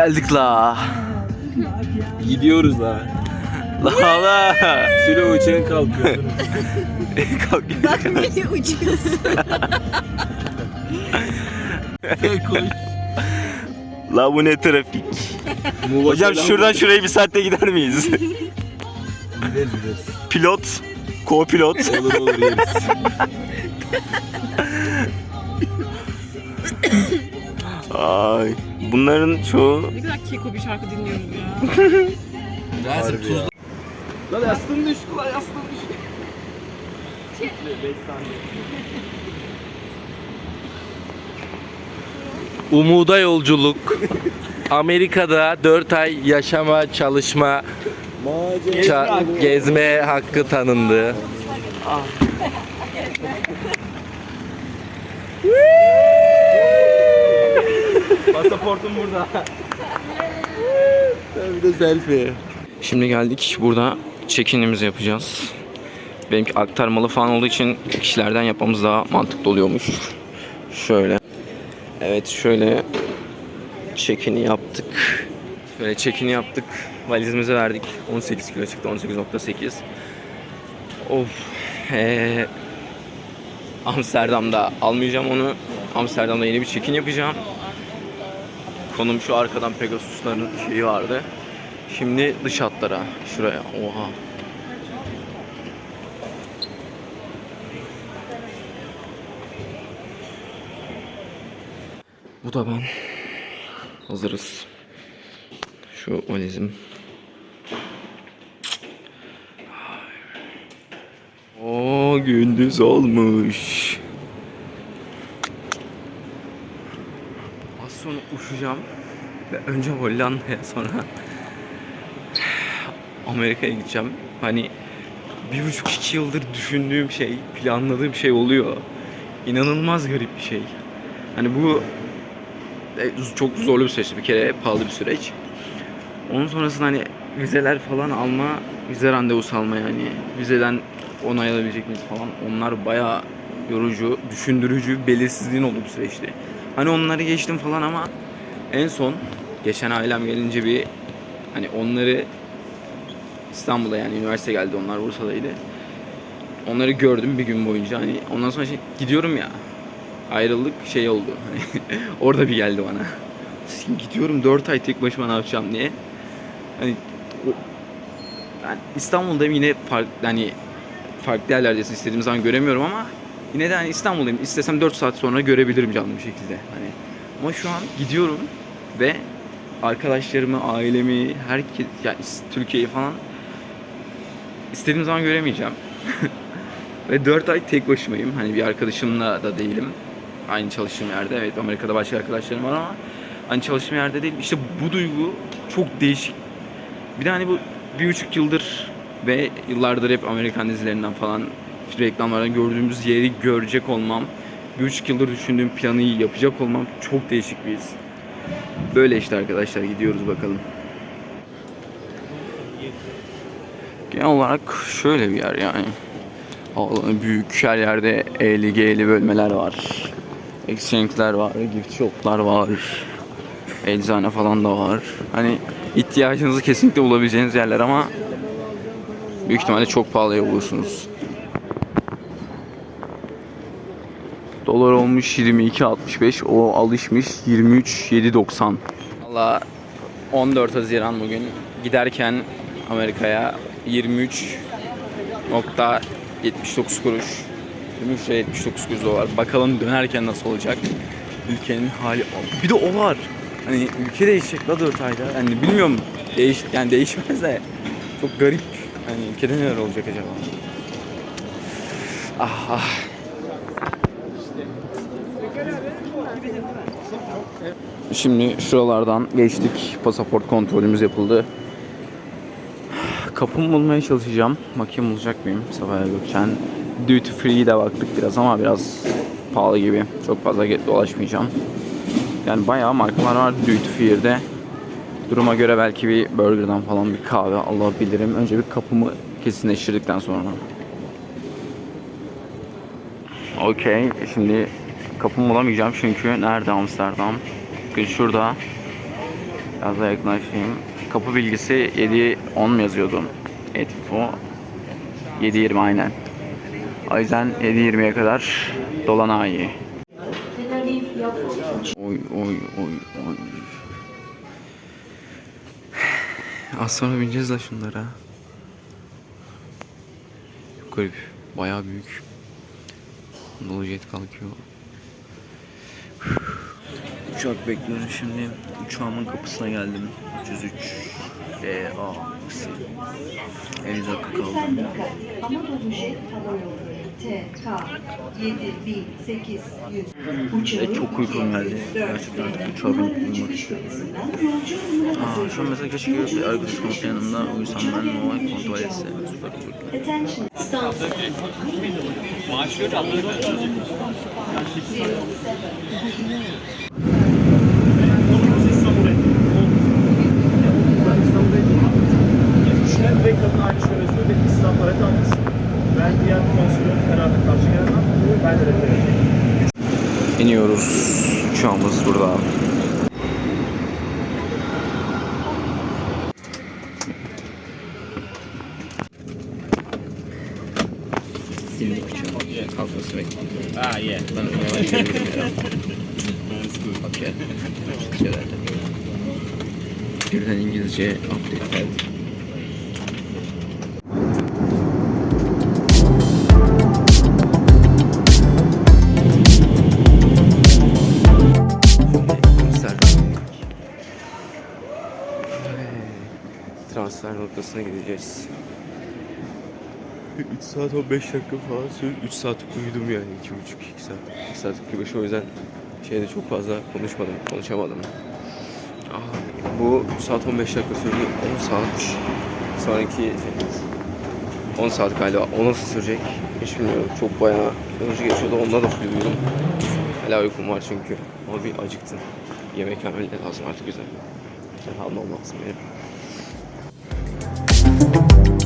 geldik la. Gidiyoruz la. La la. Süre uçağın kalkıyor. Kalk. Bak Melih uçuyorsun. Koş. La bu ne trafik. Hocam şuradan şuraya bir saatte gider miyiz? Gideriz gideriz. Pilot, co-pilot. Olur olur yeriz. Ay, bunların çoğu Ne kadar keko bir şarkı dinliyoruz ya. Dersin tuzlu. Lan yastığın düştü lan yastığın düştü. Umuda yolculuk. Amerika'da 4 ay yaşama, çalışma, ça- gezme hakkı tanındı. Pasaportum burada. bir de selfie. Şimdi geldik burada check-in'imizi yapacağız. Benimki aktarmalı falan olduğu için kişilerden yapmamız daha mantıklı oluyormuş. Şöyle. Evet şöyle check-in'i yaptık. Şöyle check-in'i yaptık. Valizimizi verdik. 18 kilo çıktı. 18.8. Of. Ee, Amsterdam'da almayacağım onu. Amsterdam'da yeni bir check-in yapacağım. Konum şu arkadan Pegasus'ların şeyi vardı. Şimdi dış hatlara. Şuraya. Oha. Bu da ben. Hazırız. Şu valizim. O gündüz olmuş. Sonra uçacağım. Ve önce Hollanda'ya sonra Amerika'ya gideceğim. Hani bir buçuk iki yıldır düşündüğüm şey, planladığım şey oluyor. İnanılmaz garip bir şey. Hani bu e, çok zorlu bir süreç bir kere pahalı bir süreç. Onun sonrasında hani vizeler falan alma, vize randevusu alma yani vizeden onay alabilecek miyiz falan onlar bayağı yorucu, düşündürücü, belirsizliğin olduğu bir süreçti. Hani onları geçtim falan ama en son geçen ailem gelince bir hani onları İstanbul'a yani üniversite geldi onlar Bursa'daydı. Onları gördüm bir gün boyunca hani ondan sonra şey, gidiyorum ya ayrılık şey oldu hani orada bir geldi bana. Gidiyorum 4 ay tek başıma ne yapacağım diye. Hani o, ben İstanbul'dayım yine farklı hani farklı yerlerdesin istediğim zaman göremiyorum ama yine de hani İstanbul'dayım. İstesem 4 saat sonra görebilirim canlı bir şekilde. Hani ama şu an gidiyorum ve arkadaşlarımı, ailemi, herkes yani Türkiye'yi falan istediğim zaman göremeyeceğim. ve 4 ay tek başımayım. Hani bir arkadaşımla da değilim. Aynı çalıştığım yerde. Evet Amerika'da başka arkadaşlarım var ama hani çalıştığım yerde değilim. İşte bu duygu çok değişik. Bir de hani bu bir buçuk yıldır ve yıllardır hep Amerikan dizilerinden falan reklamlardan gördüğümüz yeri görecek olmam, bir buçuk yıldır düşündüğüm planı yapacak olmam çok değişik bir his. Böyle işte arkadaşlar gidiyoruz bakalım. Genel olarak şöyle bir yer yani. Alanı büyük her yerde E'li G'li bölmeler var. Exchange'ler var, gift shop'lar var. Eczane falan da var. Hani ihtiyacınızı kesinlikle bulabileceğiniz yerler ama büyük ihtimalle çok pahalıya bulursunuz. Dolar olmuş 22.65. O alışmış 23.790. Valla 14 Haziran bugün giderken Amerika'ya 23.79 kuruş 23 lira 79 kuruş dolar. Bakalım dönerken nasıl olacak? Ülkenin hali. Bir de o var. Hani ülke değişecek la 4 ayda. Yani bilmiyorum değiş yani değişmez de çok garip. Hani ülkede neler olacak acaba? Ah ah. Şimdi şuralardan geçtik. Pasaport kontrolümüz yapıldı. Kapımı bulmaya çalışacağım. Bakayım bulacak mıyım Sabaha Gökçen. Duty Free'ye de baktık biraz ama biraz pahalı gibi. Çok fazla dolaşmayacağım. Yani bayağı markalar var Duty Free'de. Duruma göre belki bir burgerdan falan bir kahve alabilirim. Önce bir kapımı kesinleştirdikten sonra. Okey. Şimdi kapımı bulamayacağım çünkü nerede Amsterdam? Bakın şurada. Biraz daha yakınlaşayım. Kapı bilgisi 7.10 mu yazıyordu? Etfo 7.20 aynen. O yüzden 7.20'ye kadar Dolanayi. Oy oy oy oy. Az sonra bineceğiz la şunlara. Garip. Bayağı büyük. Dolu jet kalkıyor. Uçak bekliyorum şimdi. Uçağımın kapısına geldim. 303 EA. 50 dakika kaldı. Anadolu Jet Hava Yolları TK 7800 uçağı Ve çok uykum geldi. Gerçekten uçağa binip uyumak istiyorum. Aa, şu an mesela keşke bir arkadaşım olsa yanımda uyusam ben normal kontrol etse süper olurdu. Düşünen Uçağımız burada. İndik Transfer noktasına gideceğiz. 3 saat 15 dakika falan sürdü. 3 saat uyudum yani. 2,5 2 saat. 2 saat 45 o yüzden şeyde çok fazla konuşmadım, konuşamadım. Aha, bu 3 saat 15 dakika sürdü. 10 saat. Sonraki 10 saat galiba. O nasıl sürecek? Hiç bilmiyorum. Çok bayağı yorucu geçiyordu. Onda da uyudum. Hala uykum var çünkü. Ama bir acıktım. Yemek yemem lazım artık güzel. Güzel almam lazım benim. thank you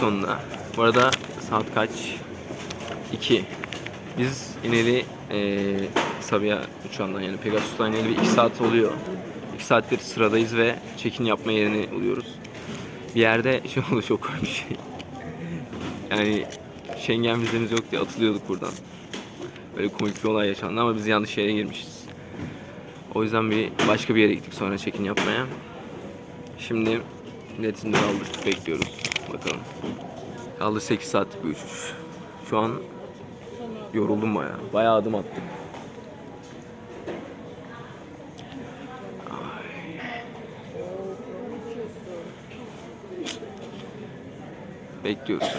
sonunda. Bu arada saat kaç? 2. Biz ineli eee Sabiha uçağından yani Pegasus'tan ineli bir 2 saat oluyor. 2 saattir sıradayız ve check-in yapma yerini buluyoruz. Bir yerde şey oldu çok komik bir şey. Yani Schengen vizemiz yok diye atılıyorduk buradan. Böyle komik bir olay yaşandı ama biz yanlış yere girmişiz. O yüzden bir başka bir yere gittik sonra check-in yapmaya. Şimdi biletimizi aldık bekliyoruz. Bakalım. Kaldı 8 saatlik bir uçuş. Şu an yoruldum bayağı. Bayağı adım attık. Ay. Bekliyoruz.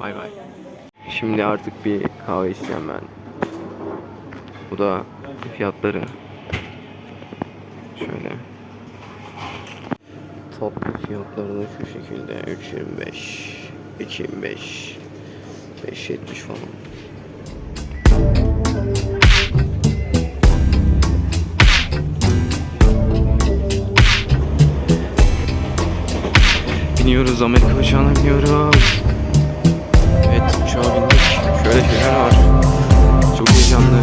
Bay bay. Şimdi artık bir kahve içeceğim ben. Bu da fiyatları. Şöyle. Fiyatları da şu şekilde 3.25 2.25 5.70 falan. Biniyoruz Amerika uçağına biniyoruz. Evet uçağa bindik. Şöyle şeyler var. Çok heyecanlı.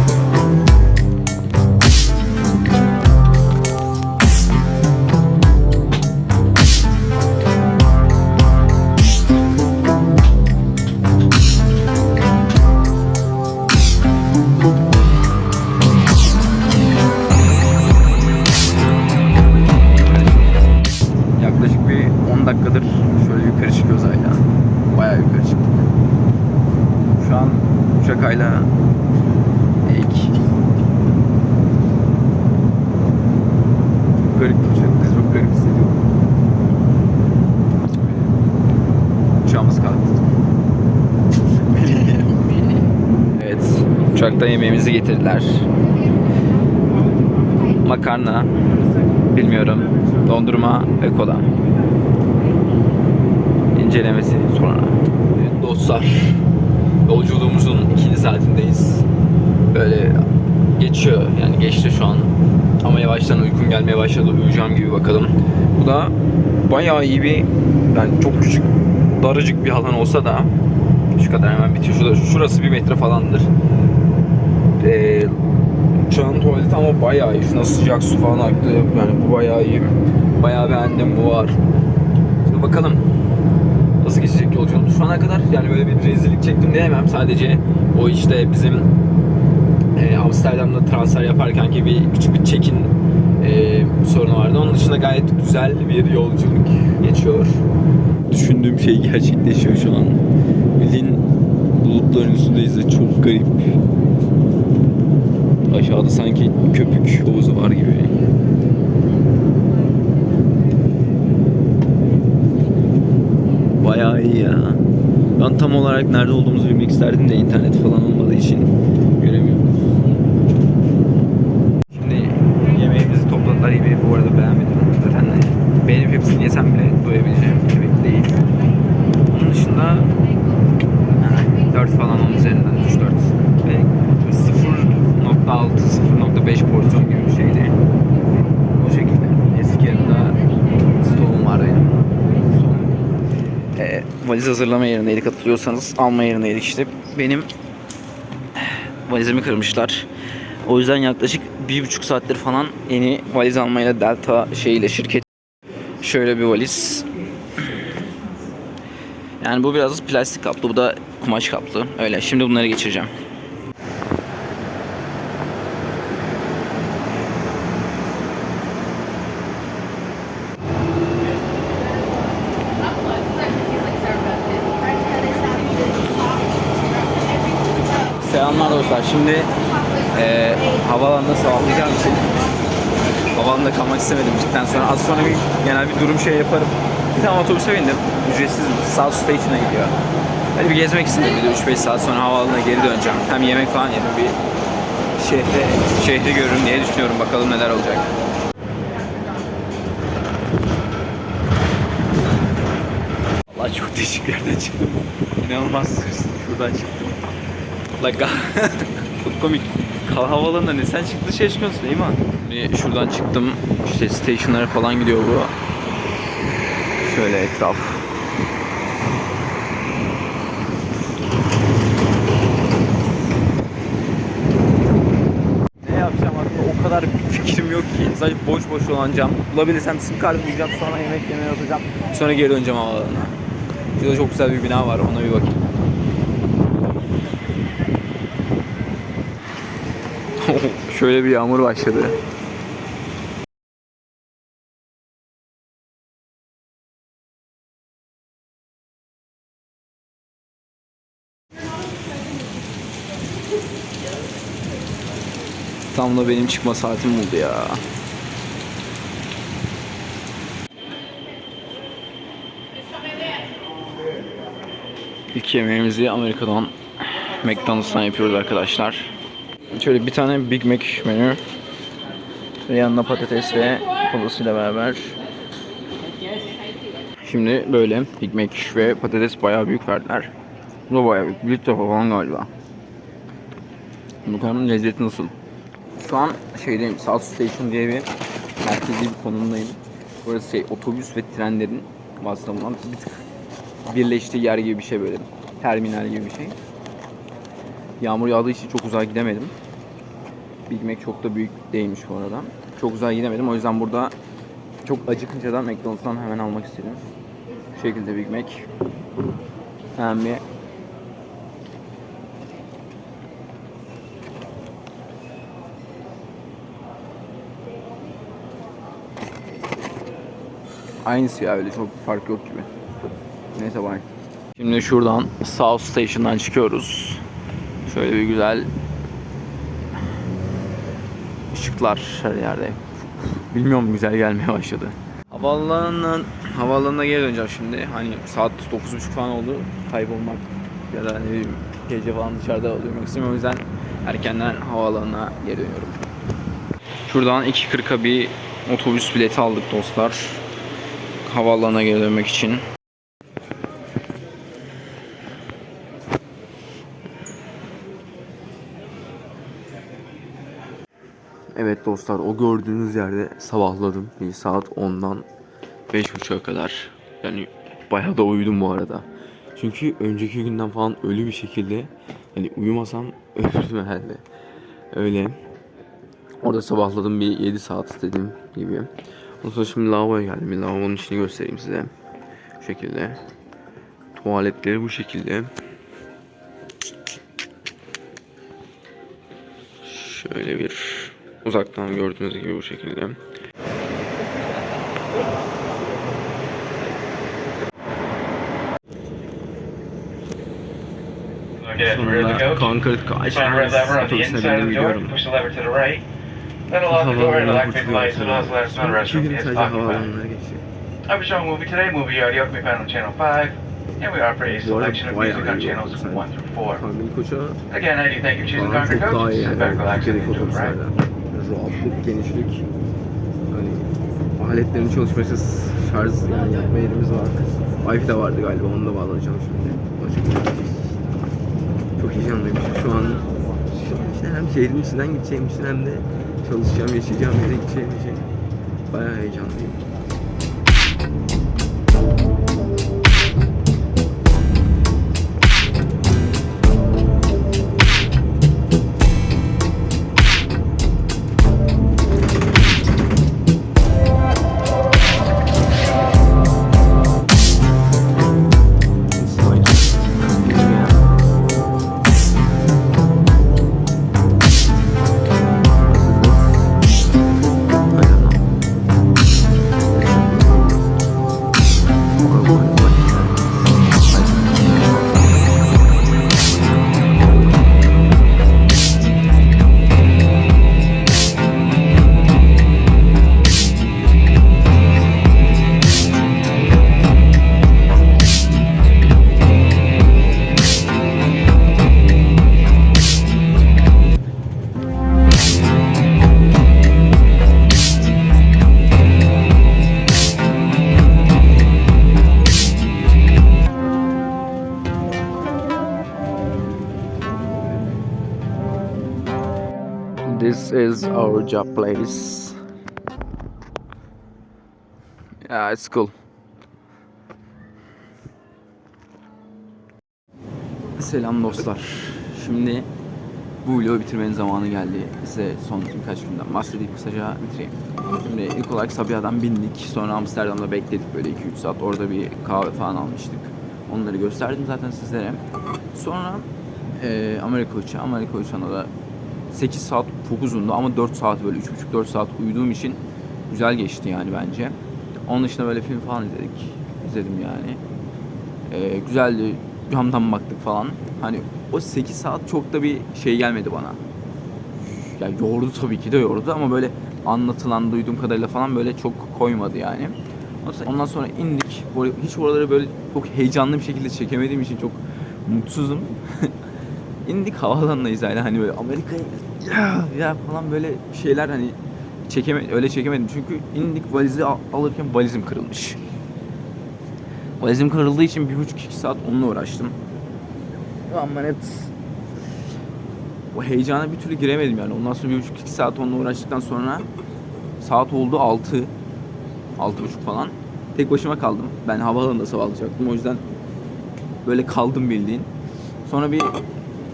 Mutfakta yemeğimizi getirdiler. Makarna, bilmiyorum, dondurma ve kola. İncelemesi sonra. Evet, dostlar, yolculuğumuzun ikinci saatindeyiz. Böyle geçiyor, yani geçti şu an. Ama yavaştan uykum gelmeye başladı, uyuyacağım gibi bakalım. Bu da bayağı iyi bir, yani çok küçük, daracık bir alan olsa da şu kadar hemen bitiyor. Şurada, şurası bir metre falandır. Ee, şu an tuvaleti ama bayağı iyi. Şuna sıcak su falan aktı. Yani bu bayağı iyi. Bayağı beğendim bu var. Şimdi bakalım nasıl geçecek yolculuğumuz. Şu ana kadar yani böyle bir rezillik çektim diyemem. Sadece o işte bizim e, Amsterdam'da transfer yaparken ki bir küçük bir check-in e, sorunu vardı. Onun dışında gayet güzel bir yolculuk geçiyor. Düşündüğüm şey gerçekleşiyor şu an. Bildiğin bulutların üstündeyiz de çok garip. Aşağıda sanki köpük havuzu var gibi. Bayağı iyi ya. Ben tam olarak nerede olduğumuzu bilmek isterdim de internet falan olmadığı için göremiyoruz. Şimdi yemeğimizi topladılar yemeği bu arada beğenmedim. Zaten benim hepsini yesem bile doyabileceğim yemek değil. Onun dışında yani 4 falan onun üzerinden 3-4 ve 0.6 0.5 porsiyon gibi bir şeydi. O şekilde. Eski yanında stoğum var benim. Son e, valiz hazırlama yerindeydik hatırlıyorsanız alma yerindeydik işte. Benim valizimi kırmışlar. O yüzden yaklaşık bir buçuk saattir falan yeni valiz almayla Delta şeyiyle şirket şöyle bir valiz. Yani bu biraz plastik kaplı, bu da kumaş kaplı. Öyle. Şimdi bunları geçireceğim. Selamlar dostlar. Şimdi eee havaalanında sabahlayacağım için havaalanında kalmak istemedim cidden sonra. Az sonra bir genel bir durum şey yaparım. Bir tane otobüse bindim. Ücretsiz South Station'a gidiyor. Hadi bir gezmek istedim. Bir de 3-5 saat sonra havaalanına geri döneceğim. Hem yemek falan yedim bir şehre, şehri görürüm diye düşünüyorum. Bakalım neler olacak. Allah çok değişik yerden çıktım. İnanılmaz. Şuradan çıktım. La çok komik. Kal havalarında ne sen çıktı şey çıkıyorsun değil mi? Bir şuradan çıktım. İşte stationlara falan gidiyor bu. Şöyle etraf. Ne yapacağım hakkında o kadar bir fikrim yok ki. Sadece boş boş dolanacağım. Bulabilirsem sim kartı bulacağım. Sonra yemek yemeye atacağım. Sonra geri döneceğim havalarına. Şurada çok güzel bir bina var. Ona bir bakayım. Şöyle bir yağmur başladı. Tam da benim çıkma saatim oldu ya. İlk yemeğimizi Amerika'dan McDonald's'tan yapıyoruz arkadaşlar. Şöyle bir tane Big Mac menü. Ve yanında patates ve kolasıyla beraber. Şimdi böyle Big Mac ve patates bayağı büyük verdiler. Bu da bayağı büyük. Bir litre falan galiba. Bakalım lezzeti nasıl? Şu an şeydeyim, South Station diye bir merkezi bir konumdayım. Burası şey, otobüs ve trenlerin vasıtasından bir tık birleştiği yer gibi bir şey böyle. Terminal gibi bir şey. Yağmur yağdığı için çok uzağa gidemedim. Big Mac çok da büyük değilmiş bu arada. Çok uzağa gidemedim. O yüzden burada çok acıkınca da McDonald's'tan hemen almak istedim. Bu şekilde Big Mac. Hemen bir Aynısı ya öyle çok fark yok gibi. Neyse bye. Şimdi şuradan South Station'dan çıkıyoruz. Şöyle bir güzel ışıklar her yerde. Bilmiyorum güzel gelmeye başladı. Havaalanından havaalanına geri döneceğim şimdi. Hani saat 9.30 falan oldu. Kaybolmak ya da ne gece falan dışarıda durmak istemiyorum. O yüzden erkenden havaalanına geri dönüyorum. Şuradan 2.40'a bir otobüs bileti aldık dostlar. Havaalanına geri dönmek için. Evet dostlar o gördüğünüz yerde sabahladım. Bir saat 10'dan 5.30'a kadar. Yani bayağı da uyudum bu arada. Çünkü önceki günden falan ölü bir şekilde yani uyumasam ölürdüm herhalde. Öyle. Orada sabahladım bir 7 saat dediğim gibi. Ondan sonra şimdi lavaboya geldim. Bir lavabonun içini göstereyim size. Şu şekilde. Tuvaletleri bu şekilde. Şöyle bir uzaktan gördüğünüz gibi bu şekilde. Sonunda Concord Kaç otobüsüne bindim gidiyorum. left kurtuluyorum. iki gün sadece havaalanına geçti. I'll be showing a movie today, movie audio can be found on channel 5, and we offer a Bu arada selection of music on channels oldu 1 through 4. Kamil Koç'a Again, I do thank you for choosing Concord Coach. Sit back, relax, and Türkiye'deki enjoy the ride. Rahatlık, genişlik. Hani aletlerin çalışması şarj yani yapma yerimiz var. Wi-Fi de vardı galiba onu da bağlayacağım şimdi. Başka çok heyecanlıyım. Şu an şu an işte hem şehrin içinden gideceğim için hem de çalışacağım, yaşayacağım yere gideceğim için bayağı heyecanlıyım. İs our job place. Yeah, it's cool. Selam dostlar. Şimdi bu vlogu bitirmenin zamanı geldi. Size son birkaç günden bahsedeyim kısaca bitireyim. Şimdi ilk olarak Sabiha'dan bindik. Sonra Amsterdam'da bekledik böyle 2-3 saat. Orada bir kahve falan almıştık. Onları gösterdim zaten sizlere. Sonra e, Amerika uçağı. Amerika uçağına da 8 saat çok uzundu ama 4 saat böyle 3,5-4 saat uyuduğum için güzel geçti yani bence. Onun dışında böyle film falan izledik. İzledim yani. Ee, güzeldi. Camdan baktık falan. Hani o 8 saat çok da bir şey gelmedi bana. Ya yordu tabii ki de yordu ama böyle anlatılan duyduğum kadarıyla falan böyle çok koymadı yani. Ondan sonra indik. Hiç oraları böyle çok heyecanlı bir şekilde çekemediğim için çok mutsuzum. indik havaalanındayız yani hani böyle Amerika'ya ya, ya falan böyle şeyler hani çekeme öyle çekemedim çünkü indik valizi al- alırken valizim kırılmış. Valizim kırıldığı için bir buçuk iki saat onunla uğraştım. Ama net o heyecana bir türlü giremedim yani. Ondan sonra bir buçuk iki saat onunla uğraştıktan sonra saat oldu altı. Altı buçuk falan. Tek başıma kaldım. Ben havaalanında sabahlayacaktım. O yüzden böyle kaldım bildiğin. Sonra bir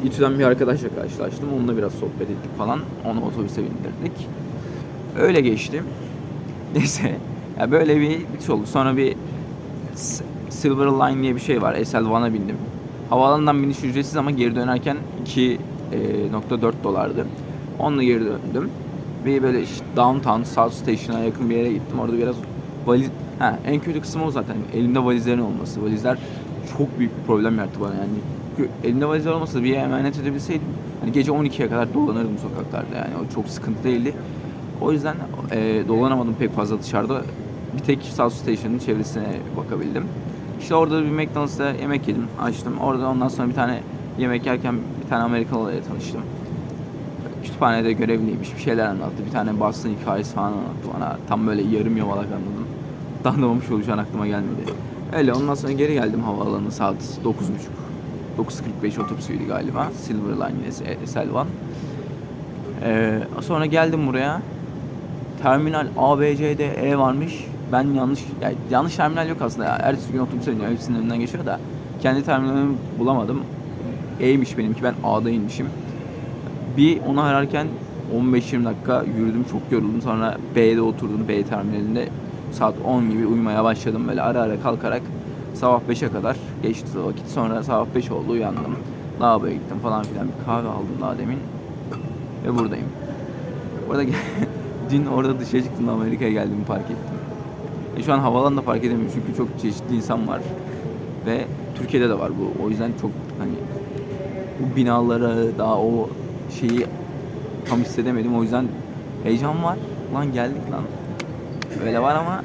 İTÜ'den bir arkadaşla karşılaştım. Onunla biraz sohbet ettik falan. Onu otobüse bindirdik. Öyle geçti. Neyse. Ya böyle bir bitiş oldu. Sonra bir Silver Line diye bir şey var. SL1'a bindim. Havaalanından biniş ücretsiz ama geri dönerken 2.4 dolardı. Onunla geri döndüm. Ve böyle işte downtown, South Station'a yakın bir yere gittim. Orada biraz valiz... Ha, en kötü kısmı o zaten. Elimde valizlerin olması. Valizler çok büyük bir problem yarattı bana yani. Çünkü elimde valizler olmasa bir yere emanet edebilseydim hani gece 12'ye kadar dolanırdım sokaklarda yani. O çok sıkıntı değildi. O yüzden e, dolanamadım pek fazla dışarıda. Bir tek South Station'ın çevresine bakabildim. İşte orada bir McDonald's'ta yemek yedim, açtım. Orada ondan sonra bir tane yemek yerken bir tane Amerikalı ile tanıştım. kütüphanede görevliymiş. Bir şeyler anlattı. Bir tane Boston hikayesi falan anlattı bana. Tam böyle yarım yamalak anladım. Anlamamış olacağın aklıma gelmedi. Öyle ondan sonra geri geldim havaalanı saat 9.30. 9.45 otobüsüydü galiba. Silver Line S- SL1. Ee, sonra geldim buraya. Terminal A, B, C, D, E varmış. Ben yanlış, yani yanlış terminal yok aslında ya. Ertesi gün otobüse iniyor. Hepsinin önünden geçiyor da. Kendi terminalimi bulamadım. E'ymiş benimki. Ben A'da inmişim. Bir onu ararken 15-20 dakika yürüdüm. Çok yoruldum. Sonra B'de oturdum. B terminalinde saat 10 gibi uyumaya başladım. Böyle ara ara kalkarak sabah 5'e kadar geçti vakit. Sonra sabah 5 oldu uyandım. Lavaboya gittim falan filan. Bir kahve aldım daha demin. Ve buradayım. Bu arada dün orada dışarı çıktım Amerika'ya geldim park ettim. E şu an havalanında park edemiyorum çünkü çok çeşitli insan var. Ve Türkiye'de de var bu. O yüzden çok hani bu binaları daha o şeyi tam hissedemedim. O yüzden heyecan var. Lan geldik lan. Öyle var ama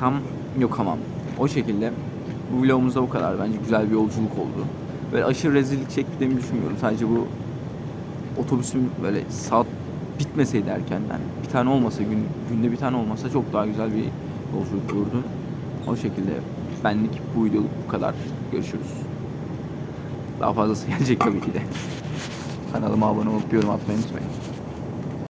tam yok ama. O şekilde bu vlogumuzda bu kadar. Bence güzel bir yolculuk oldu. Böyle aşırı rezillik çektiğimi düşünmüyorum. Sadece bu otobüsün böyle saat bitmeseydi erkenden bir tane olmasa gün, günde bir tane olmasa çok daha güzel bir yolculuk olurdu. O şekilde benlik bu videoluk bu kadar. Görüşürüz. Daha fazlası gelecek tabii ki de. Kanalıma abone olup yorum atmayı unutmayın.